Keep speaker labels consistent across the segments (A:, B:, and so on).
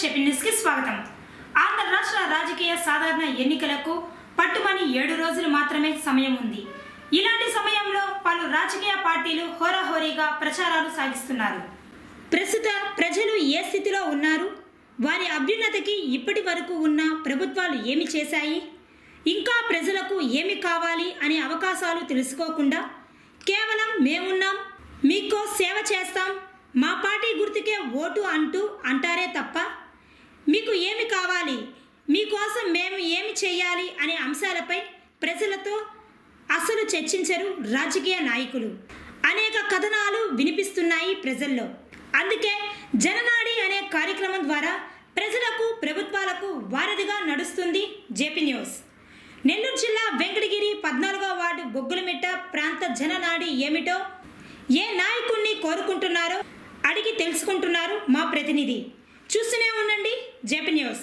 A: చెప్పి న్యూస్కి స్వాగతం. ఆంధ్ర రాష్ట్ర రాజకీయ సాధారణ ఎన్నికలకు పట్టుమని ఏడు రోజులు మాత్రమే సమయం ఉంది. ఇలాంటి సమయంలో పలు రాజకీయ పార్టీలు హోరాహోరీగా ప్రచారాలు సాగిస్తున్నారు. ప్రస్తుత ప్రజలు ఏ స్థితిలో ఉన్నారు? వారి అభ్యున్నతకి ఇప్పటి వరకు ఉన్న ప్రభుత్వాలు ఏమి చేశాయి? ఇంకా ప్రజలకు ఏమి కావాలి అనే అవకాశాలు తెలుసుకోకుండా కేవలం మేమున్నాం మీకో సేవ చేస్తాం మా పార్టీ గుర్తుకే ఓటు అంటూ అంటారే తప్ప మీకు ఏమి కావాలి? మీకోసం మేము ఏమి చేయాలి? అనే అంశాలపై ప్రజలతో అసలు చర్చించరు రాజకీయ నాయకులు. అనేక కథనాలు వినిపిస్తున్నాయి ప్రజల్లో. అందుకే జననాడి అనే కార్యక్రమం ద్వారా ప్రజలకు ప్రభుత్వాలకు వారధిగా నడుస్తుంది జేపీ న్యూస్. నెల్లూరు జిల్లా వెంకటగిరి పద్నాలుగో వార్డు బొగ్గులమిట్ట ప్రాంత జననాడి ఏమిటో ఏ నాయకుణ్ణి కోరుకుంటున్నారో అడిగి తెలుసుకుంటున్నారు మా ప్రతినిధి. చూస్తూనే ఉండండి జేపీ న్యూస్.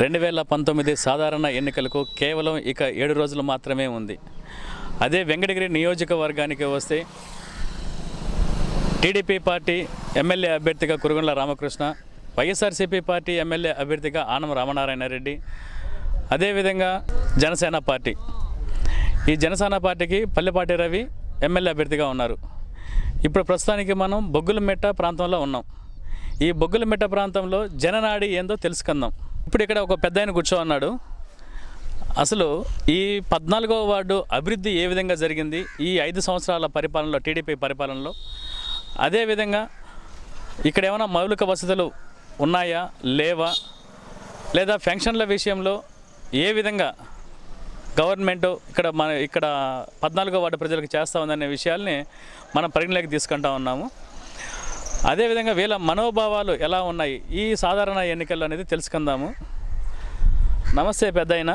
B: రెండు వేల పంతొమ్మిది సాధారణ ఎన్నికలకు కేవలం ఇక ఏడు రోజులు మాత్రమే ఉంది. అదే వెంకటగిరి నియోజకవర్గానికి వస్తే టీడీపీ పార్టీ ఎమ్మెల్యే అభ్యర్థిగా Kurugondla Ramakrishna YSRCP party MLA అభ్యర్థిగా ఆనం రామనారాయణ రెడ్డి అదేవిధంగా జనసేన పార్టీ. ఈ జనసేన పార్టీకి పల్లెపాటి రవి ఎమ్మెల్యే అభ్యర్థిగా ఉన్నారు. ఇప్పుడు ప్రస్తుతానికి మనం బొగ్గులమెట్ట ప్రాంతంలో ఉన్నాం. ఈ బొగ్గులమెట్ట ప్రాంతంలో జననాడి ఏందో తెలుసుకుందాం. ఇప్పుడు ఇక్కడ ఒక పెద్ద ఆయన కూర్చోన్నాడు. అసలు ఈ పద్నాలుగవ వార్డు అభివృద్ధి ఏ విధంగా జరిగింది? ఈ ఐదు సంవత్సరాల పరిపాలనలో టీడీపీ పరిపాలనలో. అదేవిధంగా ఇక్కడ ఏమైనా మౌలిక వసతులు ఉన్నాయా? లేవా? లేదా ఫెన్షన్ల విషయంలో ఏ విధంగా గవర్నమెంట్ ఇక్కడ మన ఇక్కడ పద్నాలుగో వార్డు ప్రజలకు చేస్తూ ఉందనే విషయాల్ని మనం పరిగణలోకి తీసుకుంటా ఉన్నాము. అదేవిధంగా వీళ్ళ మనోభావాలు ఎలా ఉన్నాయి? ఈ సాధారణ ఎన్నికల్లో అనేది తెలుసుకుందాము. నమస్తే పెద్దాయన.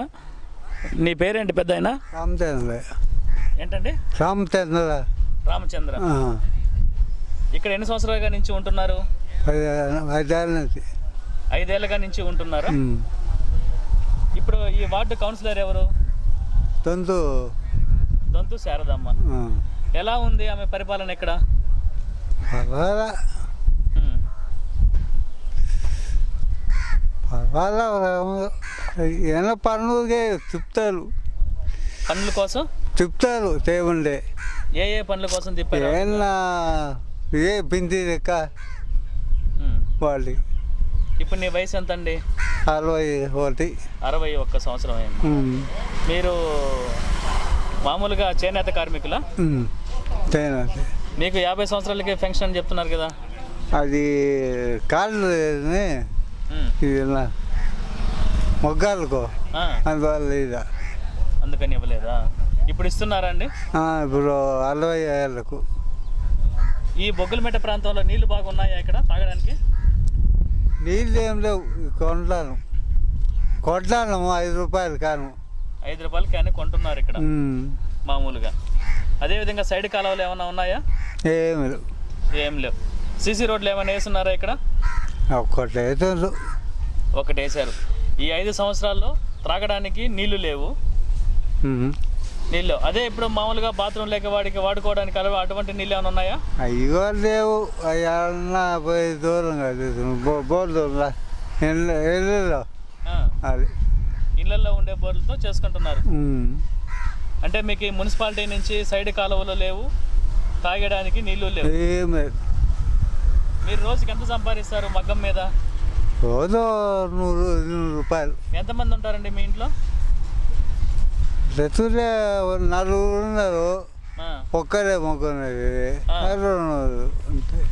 B: నీ పేరేంటి పెద్దాయన?
C: రామచంద్ర.
B: ఏంటండి?
C: రామచంద్ర.
B: రామచంద్ర. ఇక్కడ ఎన్ని సంవత్సరాలుగా నుంచి ఉంటున్నారు?
C: ఐదేళ్ళ నుంచి.
B: ఐదేళ్ళుగా నుంచి ఉంటున్నారు. ఇప్పుడు ఈ వార్డు కౌన్సిలర్ ఎవరు?
C: తొంతు
B: దొంతు శారదమ్మ. ఎలా ఉంది ఆమె పరిపాలన ఇక్కడ?
C: పర్వాలా. పర్వాలా ఏమైనా పనులుగా చెప్తారు
B: పనుల కోసం?
C: చెప్తారు చేయమండే
B: ఏ ఏ పనుల కోసం తిప్పారు?
C: ఏమన్నా ఏ పిండి లెక్క. వాళ్ళు.
B: ఇప్పుడు నీ వయసు ఎంత అండి
C: అరవై ఒకటి.
B: అరవై ఒక్క సంవత్సరం అయింది. మీరు మామూలుగా చేనేత కార్మికుల?
C: చేయనండి
B: మీకు యాభై సంవత్సరాలకి పెన్షన్ అని చెప్తున్నారు కదా.
C: అది కాళ్ళు. ఇది మొగ్గాలకు అందువల్ల ఇదా.
B: అందుకని ఇవ్వలేదా? ఇప్పుడు ఇస్తున్నారా అండి?
C: ఇప్పుడు అరవై ఏళ్ళకు
B: ఈ బొగ్గులమెట్ట ప్రాంతంలో నీళ్ళు బాగున్నాయా ఇక్కడ తాగడానికి?
C: నీళ్ళు ఏం లేవు కొంటాను కొంటాను ఐదు రూపాయలు కాను.
B: ఐదు రూపాయలు క్యాన్ కొంటున్నారు ఇక్కడ. మామూలుగా. అదేవిధంగా సైడ్ కాలువలు ఏమైనా ఉన్నాయా?
C: ఏమి లేవు.
B: ఏం లేవు. సీసీ రోడ్లు ఏమైనా వేస్తున్నారా ఇక్కడ?
C: ఒక్కటే
B: ఒకటి వేశారు ఈ ఐదు సంవత్సరాల్లో త్రాగడానికి నీళ్ళు లేవు. నీళ్ళు అదే ఇప్పుడు మామూలుగా బాత్రూమ్ లేక వాడికి వాడుకోవడానికి అలవా అటువంటి నీళ్ళు ఏమైనా ఉన్నాయా?
C: కూడా లేవు. అవి అన్నా పోయి దూరం బోర్ దూరం
B: ఆ,
C: అది.
B: ఇళ్ళల్లో ఉండే బోర్లతో చేసుకుంటున్నారు. అంటే మీకు ఈ మున్సిపాలిటీ నుంచి సైడ్ కాలువలు లేవు తాగడానికి నీళ్ళు లేవు.
C: ఏం లేదు.
B: మీరు రోజుకి ఎంత సంపాదిస్తారు మగ్గం మీద?
C: రోజు నూరు నూరు రూపాయలు.
B: ఎంతమంది ఉంటారండి మీ ఇంట్లో?
C: నలుగురు ఉన్నారు.
B: ఆ,
C: ఒక్కరే మొక్కున్నది
B: ఆ.
C: నలుగురు అంతే.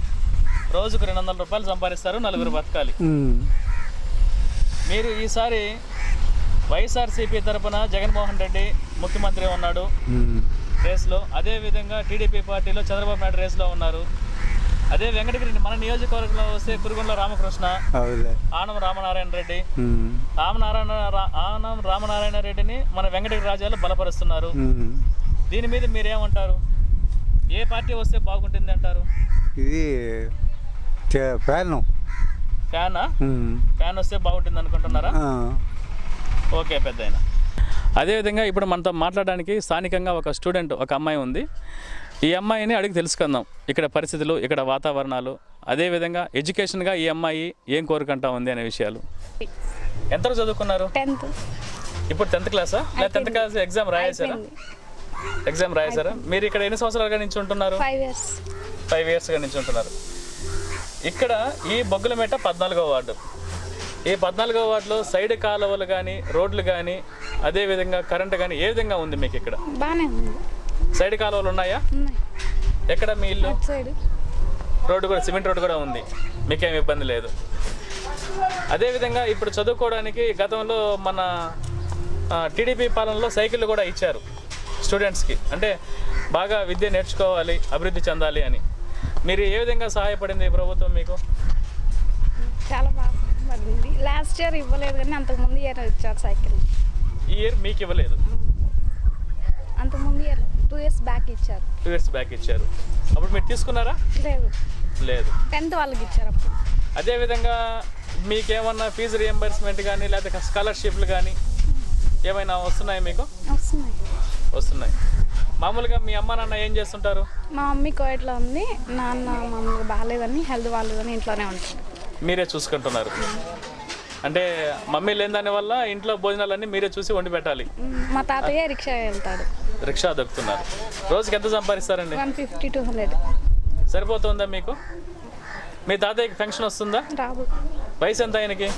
B: రోజుకు రెండు వందల రూపాయలు సంపాదిస్తారు నలుగురు బతకాలి.
C: ఉమ్.
B: మీరు ఈసారి వైఎస్ఆర్సీపీ తరపున జగన్మోహన్ రెడ్డి ముఖ్యమంత్రి ఉన్నాడు. రేస్లో అదేవిధంగా టీడీపీ పార్టీలో చంద్రబాబు నాయుడు రేస్లో ఉన్నారు అదే వెంకటగిరి మన నియోజకవర్గంలో వస్తే కురుగుండ్ల రామకృష్ణ ఆనం రామనారాయణ రెడ్డి. రామనారాయణ ఆనం రామనారాయణ రెడ్డిని మన వెంకటగిరి రాజ్యాలు బలపరుస్తున్నారు. దీని మీద మీరేమంటారు ఏ పార్టీ వస్తే బాగుంటుంది అంటారు
C: ఇది ఫ్యాను
B: ఫ్యానా. ఫ్యాన్ వస్తే బాగుంటుంది అనుకుంటున్నారా. ఓకే పెద్ద అదేవిధంగా ఇప్పుడు మనతో మాట్లాడడానికి స్థానికంగా ఒక స్టూడెంట్ ఒక అమ్మాయి ఉంది. ఈ అమ్మాయిని అడిగి తెలుసుకుందాం. ఇక్కడ పరిస్థితులు ఇక్కడ వాతావరణాలు అదేవిధంగా ఎడ్యుకేషన్గా ఈ అమ్మాయి ఏం కోరుకుంటా ఉంది అనే విషయాలు. ఎంత చదువుకున్నారు?
D: టెన్త్.
B: ఇప్పుడు టెన్త్ క్లాసా? లేదా టెన్త్ క్లాస్ ఎగ్జామ్ రాయేసారా ఎగ్జామ్ రాయేసారా మీరు ఇక్కడ ఎన్ని సంవత్సరాలుగా నుంచి ఉంటున్నారు?
D: Five years.
B: ఫైవ్ ఇయర్స్గా నుంచి ఉంటున్నారు. ఇక్కడ ఈ బొగ్గులమేట పద్నాలుగో వార్డు. ఈ పద్నాలుగో వార్డులో సైడ్ కాలువలు కానీ రోడ్లు కానీ అదేవిధంగా కరెంట్ కానీ ఏ విధంగా ఉంది మీకు ఇక్కడ?
D: బాగానే ఉంది.
B: సైడ్ కాలువలు ఉన్నాయా? ఎక్కడ మీ ఇల్లు?
D: అటు సైడ్.
B: రోడ్డు కూడా సిమెంట్ రోడ్డు కూడా ఉంది. మీకేం ఇబ్బంది లేదు. అదేవిధంగా ఇప్పుడు చదువుకోవడానికి గతంలో మన టీడీపీ పాలనలో సైకిళ్ళు కూడా ఇచ్చారు స్టూడెంట్స్కి అంటే బాగా విద్య నేర్చుకోవాలి అభివృద్ధి చెందాలి అని. మీరు ఏ విధంగా సహాయపడింది ఈ ప్రభుత్వం మీకు?
D: చాలా బాగా పడింది. లాస్ట్ ఇయర్ ఇవ్వలేదు కానీ అంతకుముందు ఇయర్ ఇచ్చారు సైకిల్
B: ఈ ఇయర్ మీకు ఇవ్వలేదు?
D: అంతకుముందు ఇయర్ టూ ఇయర్స్ బ్యాక్ ఇచ్చారు.
B: టూ ఇయర్స్ బ్యాక్ ఇచ్చారు. అప్పుడు మీరు తీసుకున్నారా?
D: లేదు.
B: లేదు.
D: టెన్త్ వాళ్ళకి ఇచ్చారు అప్పుడు.
B: అదేవిధంగా మీకేమన్నా ఫీజు రియంబర్స్మెంట్ కానీ లేకపోతే స్కాలర్షిప్లు కానీ ఏమైనా వస్తున్నాయా మీకు?
D: వస్తున్నాయి.
B: వస్తున్నాయి. మామూలుగా మీ అమ్మ నాన్న ఏం చేస్తుంటారు?
D: మా మమ్మీ కోయట్లో ఉంది. నాన్న మమ్మీ బాగాలేదని హెల్త్ బాగాలేదని ఇంట్లోనే ఉంటారు.
B: మీరే చూసుకుంటున్నారు. అంటే మమ్మీ లేని దాని వల్ల ఇంట్లో భోజనాలన్నీ మీరే చూసి వండి పెట్టాలి.
D: మ్, తాతయ్య రిక్షా వెళ్తాడు.
B: రిక్షా దొక్కుతున్నారు. రోజుకి ఎంత సంపాదిస్తారండి?
D: One fifty two hundred.
B: సరిపోతుందా మీకు? మీ తాతయ్యకి పెన్షన్ వస్తుందా?
D: రాదు.
B: వయసు ఎంత ఆయనకి?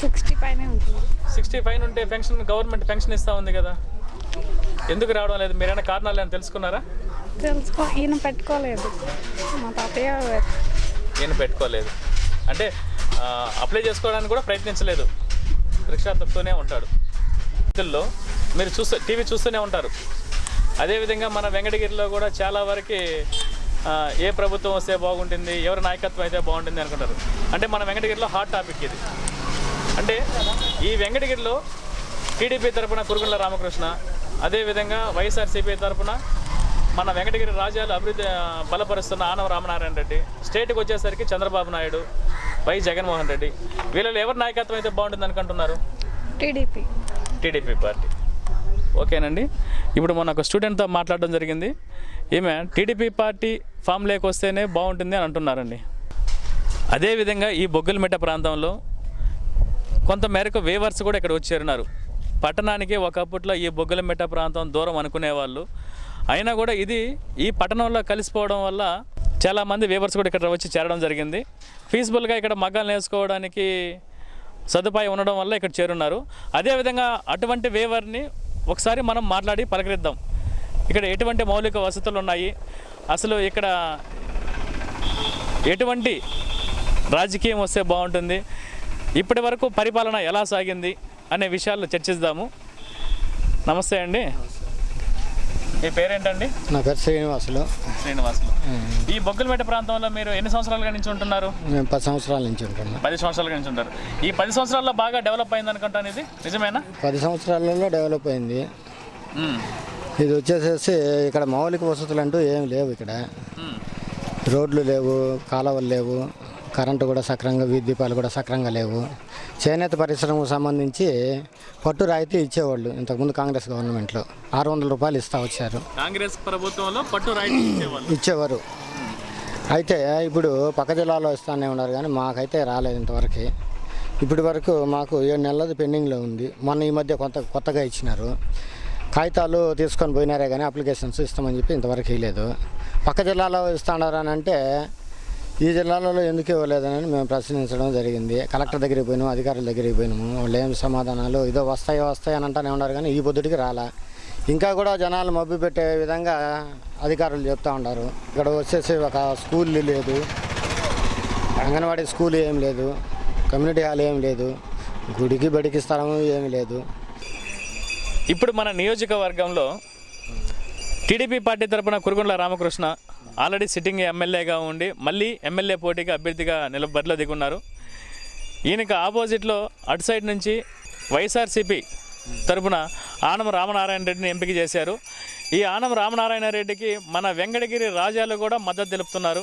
D: సిక్స్టీ పైనే ఉంటుంది.
B: సిక్స్టీ ఫైవ్ ఉంటే పెన్షన్ గవర్నమెంట్ పెన్షన్ ఇస్తూ ఉంది కదా. ఎందుకు రావడం లేదు? మీరైనా కారణాలు ఏమైనా తెలుసుకున్నారా?
D: తెలుసుకో ఈయన పెట్టుకోలేదు. మా తాతయ్య
B: నేను పెట్టుకోలేదు. అంటే అప్లై చేసుకోవడానికి కూడా ప్రయత్నించలేదు. రిక్షా ఉంటాడు. వీటిల్లో మీరు చూస్తూ టీవీ చూస్తూనే ఉంటారు. అదేవిధంగా మన వెంకటగిరిలో కూడా చాలా వరకు ఏ ప్రభుత్వం వస్తే బాగుంటుంది ఎవరి నాయకత్వం అయితే బాగుంటుంది అనుకుంటారు. అంటే మన వెంకటగిరిలో హాట్ టాపిక్ ఇది. అంటే ఈ వెంకటగిరిలో టీడీపీ తరపున కురుగుండ్ల రామకృష్ణ అదేవిధంగా వైఎస్ఆర్సీపీ తరఫున మన వెంకటగిరి రాజ్యాలు అభివృద్ధి బలపరుస్తున్న ఆనవ రామనారాయణ రెడ్డి స్టేట్కి వచ్చేసరికి చంద్రబాబు నాయుడు వై జగన్మోహన్ రెడ్డి. వీళ్ళలో ఎవరి నాయకత్వం అయితే బాగుంటుంది అనుకుంటున్నారు?
D: టీడీపీ.
B: TDP party. ఓకేనండి. ఇప్పుడు మొన్న ఒక స్టూడెంట్తో మాట్లాడడం జరిగింది. ఈమె టీడీపీ పార్టీ ఫామ్ లేకొస్తేనే బాగుంటుంది అని అంటున్నారండి. అదేవిధంగా ఈ బొగ్గులమిట్ట ప్రాంతంలో కొంత మేరకు వేవర్స్ కూడా ఇక్కడ వచ్చేరున్నారు. పట్టణానికి ఒకప్పట్లో ఈ బొగ్గులమిట్ట ప్రాంతం దూరం అనుకునేవాళ్ళు. అయినా కూడా ఇది ఈ పట్టణంలో కలిసిపోవడం వల్ల చాలామంది వేవర్స్ కూడా ఇక్కడ వచ్చి చేరడం జరిగింది. ఫీజిబుల్గా ఇక్కడ మగ్గాలు నేర్చుకోవడానికి సదుపాయం ఉండడం వల్ల ఇక్కడ చేరున్నారు. అదేవిధంగా అటువంటి వేవర్ని ఒకసారి మనం మాట్లాడి పలకరిద్దాం. ఇక్కడ ఎటువంటి మౌలిక వసతులు ఉన్నాయి? అసలు ఇక్కడ ఎటువంటి రాజకీయం వస్తే బాగుంటుంది? ఇప్పటి వరకు పరిపాలన ఎలా సాగింది? అనే విషయాల్లో చర్చిద్దాము. నమస్తే అండి. మీ పేరేంటండి?
E: నా పేరు శ్రీనివాసులు.
B: శ్రీనివాసులు. ఈ బొగ్గులపేట ప్రాంతంలో మీరు ఎన్ని సంవత్సరాలుగా నుంచి ఉంటున్నారు?
E: మేము పది సంవత్సరాల నుంచి ఉంటున్నాం.
B: పది సంవత్సరాలుగా నుంచి ఉంటారు. ఈ పది సంవత్సరాల్లో బాగా డెవలప్ అయింది అనుకుంటాను ఇది నిజమేనా?
E: పది సంవత్సరాలలో డెవలప్ అయింది. ఇది వచ్చేసేసి ఇక్కడ మౌలిక వసతులు అంటూ ఏం లేవు ఇక్కడ. రోడ్లు లేవు కాలువలు లేవు. కరెంటు కూడా సక్రంగా వీధి దీపాలు కూడా సక్రంగా లేవు. చేనేత పరిశ్రమకు సంబంధించి పట్టు రాయితీ ఇచ్చేవాళ్ళు ఇంతకుముందు కాంగ్రెస్ గవర్నమెంట్లో. ఆరు వందల రూపాయలు ఇస్తా వచ్చారు.
B: కాంగ్రెస్ ప్రభుత్వంలో పట్టు రాయితీ
E: ఇచ్చేవారు. అయితే ఇప్పుడు పక్క జిల్లాలో ఇస్తానే ఉన్నారు కానీ మాకైతే రాలేదు ఇంతవరకు. ఇప్పటి వరకు మాకు ఏడు నెలలది పెండింగ్లో ఉంది. మొన్న ఈ మధ్య కొత్త కొత్తగా ఇచ్చినారు. కాగితాలు తీసుకొని పోయినారే కానీ అప్లికేషన్స్ ఇస్తామని చెప్పి ఇంతవరకు ఇవ్వలేదు పక్క జిల్లాలో ఇస్తాడారు అని అంటే ఈ జిల్లాలలో ఎందుకు ఇవ్వలేదని మేము ప్రశ్నించడం జరిగింది. కలెక్టర్ దగ్గరికి పోయినాము అధికారుల దగ్గరికి పోయినాము. వాళ్ళు ఏం సమాధానాలు? ఇదో వస్తాయో వస్తాయి అని అంటానే ఉన్నారు కానీ ఈ పొద్దుటికి రాలా. ఇంకా కూడా జనాలు మబ్బు పెట్టే విధంగా అధికారులు చెప్తూ ఉన్నారు. ఇక్కడ వచ్చేసి ఒక స్కూల్ లేదు. అంగన్వాడీ స్కూల్ ఏం లేదు. కమ్యూనిటీ హాల్ ఏం లేదు. గుడికి బడికి స్థలం ఏమి లేదు.
B: ఇప్పుడు మన నియోజకవర్గంలో టీడీపీ పార్టీ తరపున కురుగుండ్ల రామకృష్ణ ఆల్రెడీ సిట్టింగ్ ఎమ్మెల్యేగా ఉండి మళ్ళీ ఎమ్మెల్యే పోటీకి అభ్యర్థిగా నిలబరిలో దిగున్నారు. ఈయనకి ఆపోజిట్లో అటు సైడ్ నుంచి వైఎస్ఆర్సీపీ తరపున ఆనం రామనారాయణ రెడ్డిని ఎంపిక చేశారు. ఈ ఆనం రామనారాయణ రెడ్డికి మన వెంకటగిరి రాజాలు కూడా మద్దతు తెలుపుతున్నారు.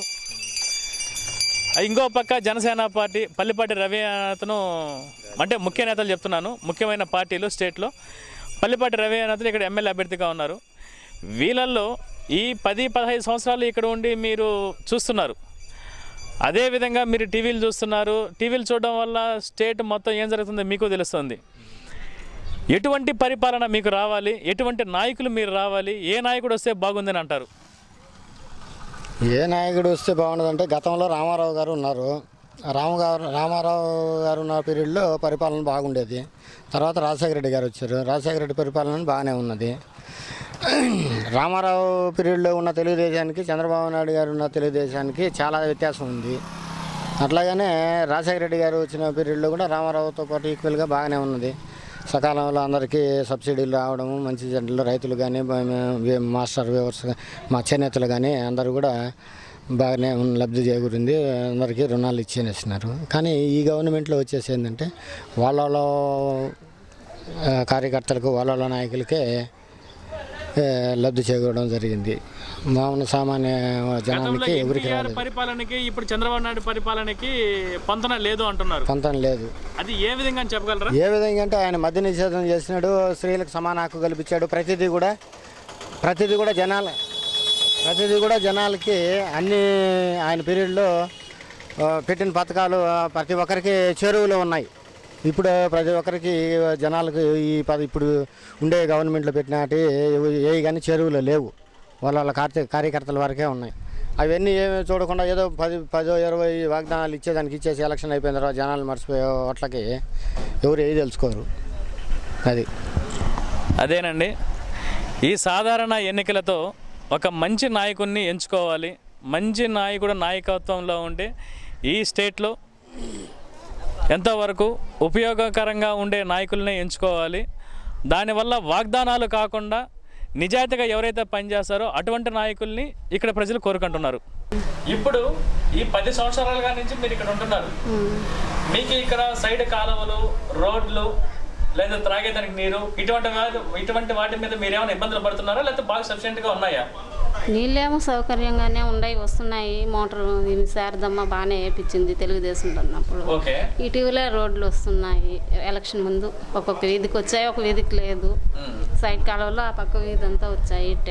B: ఇంకో పక్క జనసేన పార్టీ పల్లిపాటి రవి అతను అంటే ముఖ్య నేతలు చెప్తున్నాను. ముఖ్యమైన పార్టీలు స్టేట్లో పల్లిపాటి రవి అతను ఇక్కడ ఎమ్మెల్యే అభ్యర్థిగా ఉన్నారు. వీళ్ళల్లో ఈ పది పదహైదు సంవత్సరాలు ఇక్కడ ఉండి మీరు చూస్తున్నారు. అదేవిధంగా మీరు టీవీలు చూస్తున్నారు. టీవీలు చూడడం వల్ల స్టేట్ మొత్తం ఏం జరుగుతుందో మీకు తెలుస్తుంది. ఎటువంటి పరిపాలన మీకు రావాలి? ఎటువంటి నాయకులు మీరు రావాలి? ఏ నాయకుడు వస్తే బాగుందని అంటారు?
E: ఏ నాయకుడు వస్తే బాగుండదంటే గతంలో రామారావు గారు ఉన్నారు. రామగారు రామారావు గారు ఉన్న పీరియడ్లో పరిపాలన బాగుండేది. తర్వాత రాజశేఖర రెడ్డి గారు వచ్చారు. రాజశేఖర రెడ్డి పరిపాలన బాగానే ఉన్నది. రామారావు పీరియడ్లో ఉన్న తెలుగుదేశానికి చంద్రబాబు నాయుడు గారు ఉన్న తెలుగుదేశానికి చాలా వ్యత్యాసం ఉంది. అట్లాగనే రాజశేఖర రెడ్డి గారు వచ్చిన పీరియడ్లో కూడా రామారావుతో పాటు ఈక్వల్గా బాగానే ఉన్నది. సకాలంలో అందరికీ సబ్సిడీలు రావడము మంచి జంటలు రైతులు కానీ మాస్టర్ వ్యూవర్స్ మా చేనేతలు కానీ అందరూ కూడా బాగానే లబ్ధి చేకూరింది. అందరికీ రుణాలు ఇచ్చేసినారు. కానీ ఈ గవర్నమెంట్లో వచ్చేసి ఏంటంటే వాళ్ళ కార్యకర్తలకు వాళ్ళ నాయకులకే లబ్ధి చేకూరడం జరిగింది. మామూలు సామాన్య జనానికి ఎవరికి రాలేదు.
B: పరిపాలనకి ఇప్పుడు చంద్రబాబు నాయుడు పరిపాలనకి పొంతన లేదు అంటున్నారు.
E: పొంతం లేదు.
B: అది ఏ విధంగా అని చెప్పగలరా?
E: ఏ విధంగా అంటే ఆయన మద్య నిషేధం చేసినాడు స్త్రీలకు సమాన హక్కు కల్పించాడు. ప్రతిదీ కూడా ప్రతిదీ కూడా జనాల ప్రతిదీ కూడా జనాలకి అన్ని ఆయన పీరియడ్లో పెట్టిన పథకాలు ప్రతి ఒక్కరికి చెరువులు ఉన్నాయి. ఇప్పుడు ప్రతి ఒక్కరికి జనాలకు ఈ పద ఇప్పుడు ఉండే గవర్నమెంట్లో పెట్టినటి ఏ కానీ చెరువులు లేవు. వాళ్ళ వాళ్ళ కార్యకర్తల వరకే ఉన్నాయి. అవన్నీ ఏమి చూడకుండా ఏదో పది పదో ఇరవై వాగ్దానాలు ఇచ్చేదానికి ఇచ్చేసి ఎలక్షన్ అయిపోయిన తర్వాత జనాలు మర్చిపోయే ఓట్లకి ఎవరు ఏది తెలుసుకోరు. అది.
B: అదేనండి. ఈ సాధారణ ఎన్నికలతో ఒక మంచి నాయకుడిని ఎంచుకోవాలి. మంచి నాయకుడు నాయకత్వంలో ఉంటే ఈ స్టేట్లో ఎంతవరకు ఉపయోగకరంగా ఉండే నాయకులనే ఎంచుకోవాలి. దానివల్ల వాగ్దానాలు కాకుండా నిజాయితీగా ఎవరైతే పనిచేస్తారో అటువంటి నాయకుల్ని ఇక్కడ ప్రజలు కోరుకుంటున్నారు. ఇప్పుడు ఈ పది సంవత్సరాలుగా నుంచి మీరు ఇక్కడ ఉంటున్నారు. మీకు ఇక్కడ సైడ్ కాలువలు రోడ్లు లేదా త్రాగేదానికి నీరు? ఇటువంటి వాటి ఇటువంటి వాటి మీద మీరు ఏమైనా ఇబ్బందులు పడుతున్నారా? లేకపోతే బాగా sufficient గా ఉన్నాయా?
F: నీళ్ళేమో సౌకర్యంగానే ఉన్నాయి వస్తున్నాయి. మోటార్ శారదమ్మ బాగానే వేపించింది తెలుగుదేశంలో ఉన్నప్పుడు ఇటీవలే రోడ్లు వస్తున్నాయి. ఎలక్షన్ ముందు ఒక్కొక్క వీధికి వచ్చాయి ఒక వీధికి లేదు. సైడ్ కాలువలో ఆ పక్క వీధి అంతా వచ్చాయి ఇటు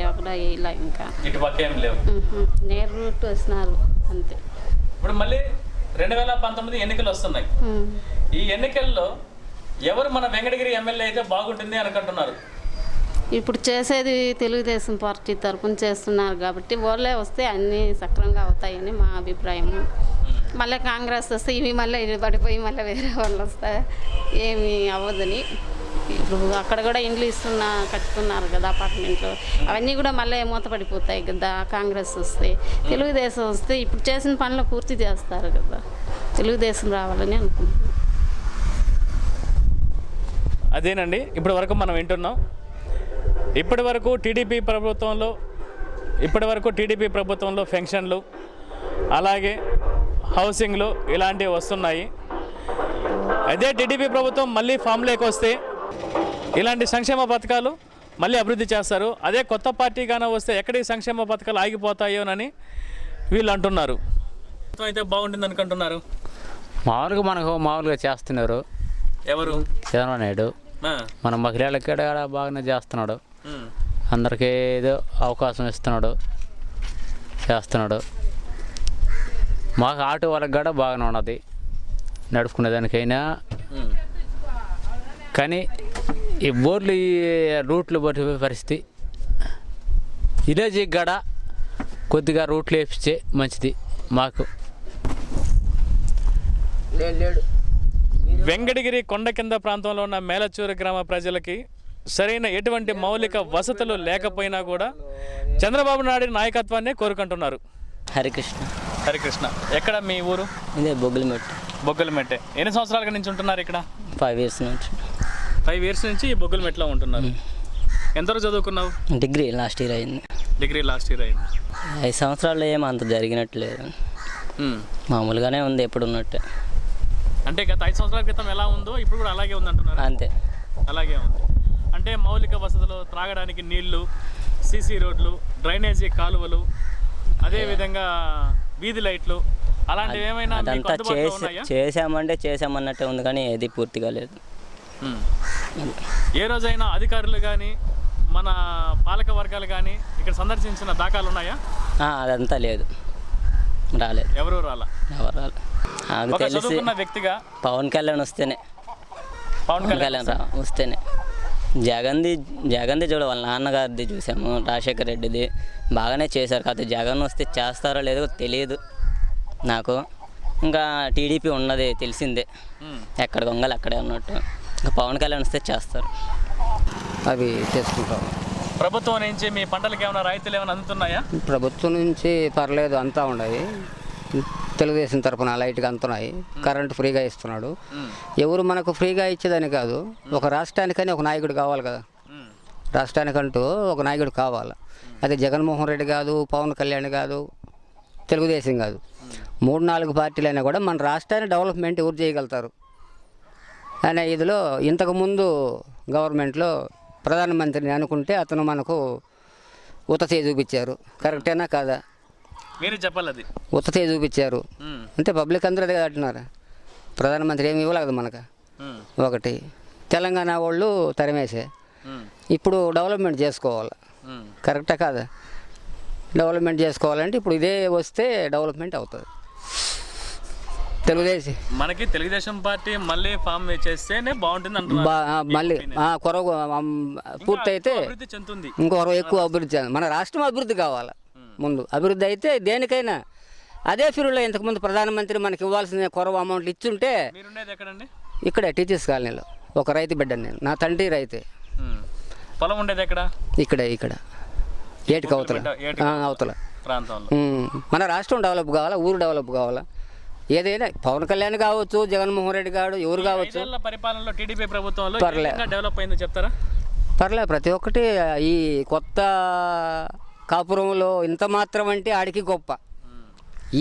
F: ఇలా ఇంకా. నేరు రూట్ వేసినారు అంతే.
B: ఇప్పుడు మళ్ళీ రెండు వేల పంతొమ్మిది ఎన్నికలు వస్తున్నాయి. ఈ ఎన్నికల్లో ఎవరు మన వెంకటగిరి ఎమ్మెల్యే అయితే బాగుంటుంది అనుకుంటున్నారు
F: ఇప్పుడు చేసేది తెలుగుదేశం పార్టీ తరఫున చేస్తున్నారు కాబట్టి వాళ్ళే వస్తే అన్నీ సక్రమంగా అవుతాయని మా అభిప్రాయం. మళ్ళీ కాంగ్రెస్ వస్తే ఇవి మళ్ళీ ఇవి పడిపోయి మళ్ళీ వేరే వాళ్ళు వస్తే ఏమి అవ్వదని. ఇప్పుడు అక్కడ కూడా ఇండ్లు ఇస్తున్నా కట్టుకున్నారు కదా అపార్ట్మెంట్లు. అవన్నీ కూడా మళ్ళీ మూత పడిపోతాయి కదా కాంగ్రెస్ వస్తే. తెలుగుదేశం వస్తే ఇప్పుడు చేసిన పనులు పూర్తి చేస్తారు కదా. తెలుగుదేశం రావాలని అనుకుంటున్నాను.
B: అదేనండి ఇప్పటి వరకు మనం వింటున్నాం. ఇప్పటి వరకు టీడీపీ ప్రభుత్వంలో ఇప్పటి వరకు టీడీపీ ప్రభుత్వంలో పెన్షన్లు అలాగే హౌసింగ్లు ఇలాంటివి వస్తున్నాయి. అదే టీడీపీ ప్రభుత్వం మళ్ళీ ఫామ్లోకి వస్తే ఇలాంటి సంక్షేమ పథకాలు మళ్ళీ అభివృద్ధి చేస్తారు. అదే కొత్త పార్టీ కానీ వస్తే ఎక్కడి సంక్షేమ పథకాలు ఆగిపోతాయోనని వీళ్ళు అంటున్నారు. అయితే బాగుంటుంది అనుకుంటున్నారు.
G: మామూలుగా మనకు మామూలుగా చేస్తున్నారు.
B: ఎవరు?
G: చంద్రబాబు నాయుడు. మన మహిళలకి కూడా బాగానే చేస్తున్నాడు. అందరికీ ఏదో అవకాశం ఇస్తున్నాడు. చేస్తున్నాడు. మాకు ఆటో వాళ్ళకి కూడా బాగానే ఉన్నది. నడుపుకునేదానికైనా. కానీ ఈ బోర్లు ఈ రూట్లు బట్టి పరిస్థితి. విలేజ్కి కూడా కొద్దిగా రూట్లు వేపిస్తే మంచిది మాకు.
B: వెంకటగిరి కొండ కింద ప్రాంతంలో ఉన్న మేలచూరు గ్రామ ప్రజలకి సరైన ఎటువంటి మౌలిక వసతులు లేకపోయినా కూడా చంద్రబాబు నాయుడు నాయకత్వాన్ని కోరుకుంటున్నారు.
H: హరికృష్ణ
B: హరికృష్ణ ఎక్కడ మీ ఊరు?
H: ఇదే బొగ్గులమెట్టు
B: బొగ్గలమెట్టే ఎన్ని సంవత్సరాల నుంచి ఉంటున్నారు ఇక్కడ?
H: ఫైవ్ ఇయర్స్ నుంచి.
B: ఫైవ్ ఇయర్స్ నుంచి ఈ బొగ్గలమెట్లో ఉంటున్నారు. ఎంతవరకు చదువుకున్నావు?
H: డిగ్రీ లాస్ట్ ఇయర్ అయింది.
B: డిగ్రీ లాస్ట్ ఇయర్ అయింది.
H: ఐదు సంవత్సరాలు ఏం అంత జరిగినట్లేదు.
B: ఉమ్.
H: మామూలుగానే ఉంది ఎప్పుడు ఉన్నట్టే.
B: అంటే గత ఐదు సంవత్సరాల క్రితం ఎలా ఉందో ఇప్పుడు కూడా అలాగే ఉంది అంటున్నారు
H: అంతే.
B: అలాగే ఉంది. అంటే మౌలిక వసతులు త్రాగడానికి నీళ్ళు సీసీ రోడ్లు డ్రైనేజీ కాలువలు అదేవిధంగా వీధి లైట్లు అలాంటివి ఏమైనా
H: అదంతా చేసి చేసామంటే చేసామన్నట్టే ఉంది కానీ ఏది పూర్తిగా లేదు.
B: ఏ రోజైనా అధికారులు కానీ మన పాలక వర్గాలు కానీ ఇక్కడ సందర్శించిన దాఖలు ఉన్నాయా?
H: అదంతా లేదు. రాలేదు.
B: ఎవరు రాలా?
H: ఎవరు రాలేదు నాకు తెలిసి
B: వ్యక్తిగా
H: పవన్ కళ్యాణ్ వస్తేనే.
B: పవన్ కళ్యాణ్
H: కళ్యాణ్ రా వస్తేనే. జగన్ది జగన్ది చూడ వాళ్ళ నాన్నగారిది చూసాము రాజశేఖర్ రెడ్డిది. బాగానే చేశారు. కాకపోతే జగన్ వస్తే చేస్తారో లేదో తెలియదు నాకు. ఇంకా టీడీపీ ఉన్నది తెలిసిందే. ఎక్కడ దొంగలు అక్కడే ఉన్నట్టు. ఇంకా పవన్ కళ్యాణ్ వస్తే చేస్తారు.
I: అవి చేసుకుంటాం.
B: ప్రభుత్వం నుంచి మీ పంటలకు ఏమైనా రాయితీలు ఏమైనా అందుతున్నాయా?
I: ప్రభుత్వం నుంచి పర్లేదు అంతా ఉన్నాయి. తెలుగుదేశం తరపున లైట్గా అందుతున్నాయి కరెంట్ ఫ్రీగా ఇస్తున్నాడు. ఎవరు మనకు ఫ్రీగా ఇచ్చేదని కాదు. ఒక రాష్ట్రానికని ఒక నాయకుడు కావాలి కదా. రాష్ట్రానికంటూ ఒక నాయకుడు కావాలి. అది జగన్మోహన్ రెడ్డి కాదు పవన్ కళ్యాణ్ కాదు తెలుగుదేశం కాదు. మూడు నాలుగు పార్టీలైనా కూడా మన రాష్ట్రాన్ని డెవలప్మెంట్ ఎవరు చేయగలుగుతారు? అనే ఇదిలో ఇంతకుముందు గవర్నమెంట్లో ప్రధానమంత్రిని అనుకుంటే అతను మనకు ఉత్తతే చూపించారు. కరెక్టేనా కాదా?
B: మీరు చెప్పాలి అది
I: ఉత్తతే చూపించారు. అంటే పబ్లిక్ అందరూ అదే అంటున్నారు. ప్రధానమంత్రి ఏమి ఇవ్వలేదు మనకు. ఒకటి. తెలంగాణ వాళ్ళు తరిమేసే. ఇప్పుడు డెవలప్మెంట్ చేసుకోవాలి. కరెక్టా కాదా? డెవలప్మెంట్ చేసుకోవాలంటే ఇప్పుడు ఇదే వస్తే డెవలప్మెంట్ అవుతుంది. తెలుగుదేశం.
B: మనకి తెలుగుదేశం పార్టీ మళ్ళీ ఫామ్ చేస్తేనే బాగుంటుంది అంటున్నారు.
I: మళ్ళీ కొరవ పూర్తయితే
B: అభివృద్ధి చెందుతుంది.
I: ఇంకో ఎక్కువ అభివృద్ధి. మన రాష్ట్రం అభివృద్ధి కావాలి? ముందు. అభివృద్ధి అయితే దేనికైనా. అదే ఫిరులో ఇంతకుముందు ప్రధానమంత్రి మనకి ఇవ్వాల్సిన కొరవ అమౌంట్లు ఇచ్చుంటే ఇక్కడే టీచర్స్ కాలనీలో. ఒక రైతు బిడ్డని నేను నా తండ్రి రైతే.
B: పొలం ఉండేది ఎక్కడ?
I: ఇక్కడే ఇక్కడ. ఏటికి అవతల
B: బిడ్డ,
I: అవతల. మన రాష్ట్రం డెవలప్ కావాలా? ఊరు డెవలప్ కావాలా? ఏదైనా పవన్ కళ్యాణ్ కావచ్చు జగన్మోహన్ రెడ్డి గారు ఎవరు కావచ్చు.
B: ఐదేళ్ళ పరిపాలనలో టీడీపీ ప్రభుత్వంలో
I: పర్లే.
B: డెవలప్ అయిందో చెప్తారా?
I: పర్లే ప్రతి ఒక్కటి ఈ కొత్త కాపురంలో ఇంత మాత్రం అంటే ఆడికి గొప్ప.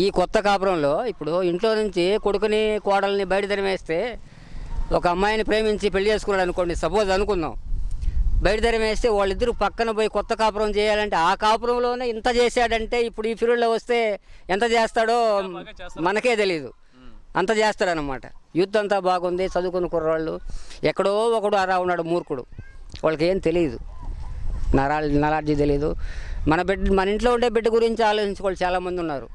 I: ఈ కొత్త కాపురంలో ఇప్పుడు ఇంట్లో నుంచి కొడుకుని కోడల్ని బయట తరిమేస్తే ఒక అమ్మాయిని ప్రేమించి పెళ్ళి చేసుకున్నాడు అనుకోండి సపోజ్ అనుకుందాం. బయట తరిమేస్తే వాళ్ళిద్దరు పక్కన పోయి కొత్త కాపురం చేయాలంటే ఆ కాపురంలోనే ఇంత చేశాడంటే ఇప్పుడు ఈ పీరియడ్లో వస్తే ఎంత చేస్తాడో మనకే తెలియదు అంత చేస్తాడనమాట యూత్ అంతా బాగుంది చదువుకున్న కుర్రాళ్ళు. ఎక్కడో ఒకడు అరా ఉన్నాడు మూర్ఖుడు. వాళ్ళకి ఏం తెలియదు నరా నలార్జీ తెలియదు మన బిడ్డ మన ఇంట్లో ఉండే బిడ్డ గురించి ఆలోచించుకోవాలి. చాలామంది ఉన్నారు.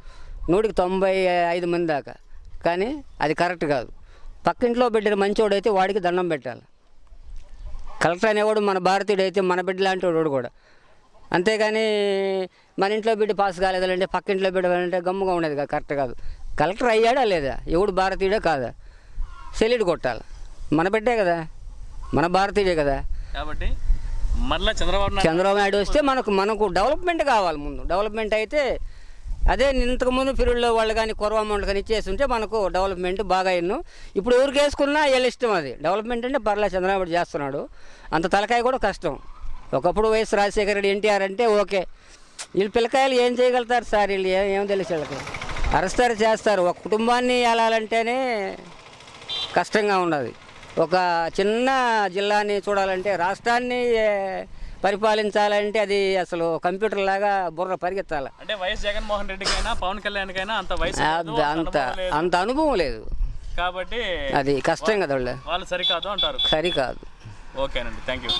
I: నూటికి తొంభై ఐదు మంది దాకా. కానీ అది కరెక్ట్ కాదు. పక్కింట్లో బిడ్డ మంచోడైతే వాడికి దండం పెట్టాలి. కలెక్టర్ అనేవాడు మన భారతీయుడు అయితే మన బిడ్డ లాంటి వాడు కూడా. అంతేగాని మన ఇంట్లో బిడ్డ పాస్ కాలేదంటే పక్కింట్లో బిడ్డ అంటే గమ్ముగా ఉండేది కాదు కరెక్ట్ కాదు. కలెక్టర్ అయ్యాడా లేదా? ఎవడు భారతీయుడే కాదా? సెల్యూట్ కొట్టాలి. మన బిడ్డే కదా. మన భారతీయుడే కదా.
B: కాబట్టి మరలా చంద్రబాబు నాయుడు
I: చంద్రబాబు నాయుడు వస్తే మనకు మనకు డెవలప్మెంట్ కావాలి ముందు. డెవలప్మెంట్ అయితే అదే ఇంతకుముందు పీరియడ్లో వాళ్ళు కానీ కొరవ అమౌంట్ కానీ ఇచ్చేస్తుంటే మనకు డెవలప్మెంట్ బాగా ఎన్ను ఇప్పుడు ఎవరికి వేసుకున్నా వీళ్ళ ఇష్టం అది. డెవలప్మెంట్ అంటే పర్లే చంద్రబాబు చేస్తున్నాడు. అంత తలకాయ కూడా కష్టం. ఒకప్పుడు వైఎస్ రాజశేఖర రెడ్డి ఎన్టీఆర్ అంటే ఓకే. వీళ్ళు పిల్లకాయలు ఏం చేయగలుగుతారు సార్ వీళ్ళు? ఏం ఏం తెలుసు వీళ్ళకి? అరుస్తారు చేస్తారు. ఒక కుటుంబాన్ని వెళ్ళాలంటేనే కష్టంగా ఉన్నది ఒక చిన్న జిల్లాని చూడాలంటే రాష్ట్రాన్ని పరిపాలించాలంటే అది అసలు కంప్యూటర్ లాగా బుర్ర పరిగెత్తాలి.
B: అంటే వైఎస్ జగన్మోహన్ రెడ్డికైనా పవన్ కళ్యాణ్కైనా అంత వయసు
I: అంత
B: అనుభవం లేదు.
I: అంత అనుభవం లేదు.
B: కాబట్టి
I: అది కష్టం కదా వాళ్ళు.
B: వాళ్ళు సరికాదు అంటారు.
I: సరి కాదు
B: ఓకేనండి థ్యాంక్ యూ